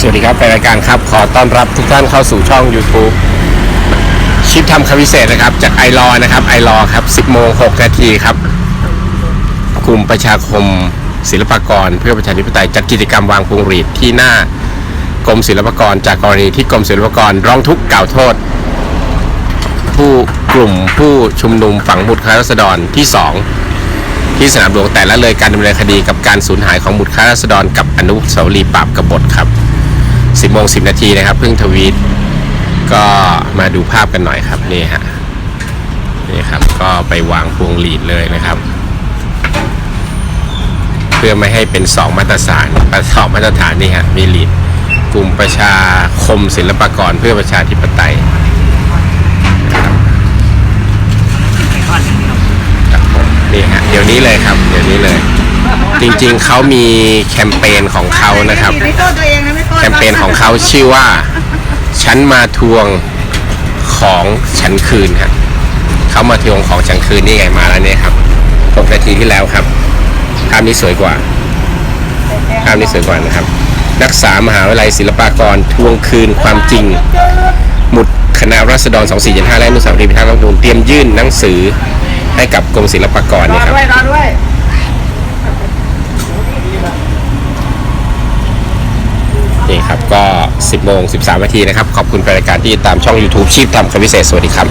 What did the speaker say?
สวัสดีครับแฟนรายการครับ ขอต้อนรับทุกท่านเข้าสู่ช่อง YouTube ชิปทำคำพิเศษนะครับ จากไอรอนะครับไอรอครับ 10โมง6นาทีครับกลุ่มประชาคมศิลปากร เพื่อประชาธิปไตยจัดกิจกรรมวางพวงหรีดที่หน้ากรมศิลปากร จากกรณีที่กรมศิลปากรร้องทุกข์กล่าวโทษ ผู้กลุ่มผู้ชุมนุมฝังหมุดคณะรัษฎรที่ 2 ที่สนามหลวงแต่ละเลยการดำเนินคดีกับการสูญหายของหมุดคณะรัษฎรกับอนุสาวรีย์ปราบกบฏครับ 10โมง10 นาทีนะครับ เพิ่งทวีตก็มาดูภาพกันหน่อยครับนี่ฮะนี่ครับก็ไปวางพวงหลีดเลยนะครับ เพื่อไม่ให้เป็นสองมาตรฐานสองมาตรฐานนี่ฮะมีหลีดกลุ่มประชาคมศิลปากรเพื่อประชาธิปไตยนะครับครับผม นี่ฮะเดี๋ยวนี้เลยครับ เดี๋ยวนี้เลย จริงๆเขามีแคมเปญของเขานะครับ ไม่โทษตัวเองนะไม่โทษแคมเปญของเขาชื่อว่า ฉันมาทวงของฉันคืนครับเขามาทวงของฉันคืนนี่ไงมาแล้วเนี่ยครับหกนาทีที่แล้วครับภาพนี้สวยกว่าภาพนี้สวยกว่านะครับ นักศึกษามหาวิทยาลัยศิลปากรทวงคืนความจริง หมุดคณะรัษฎร 2475 และอนุสาวรีย์พิทักษ์รัฐธรรมนูญเตรียมยื่นหนังสือ ให้กับกรมศิลปากรรอนี่ครับ ด้วยรอด้วยนี่ครับ ก็ 10โมง13นาทีนะครับ ขอบคุณแฟนรายการที่ตามช่อง YouTube ชีพทำคำพิเศษ สวัสดีครับ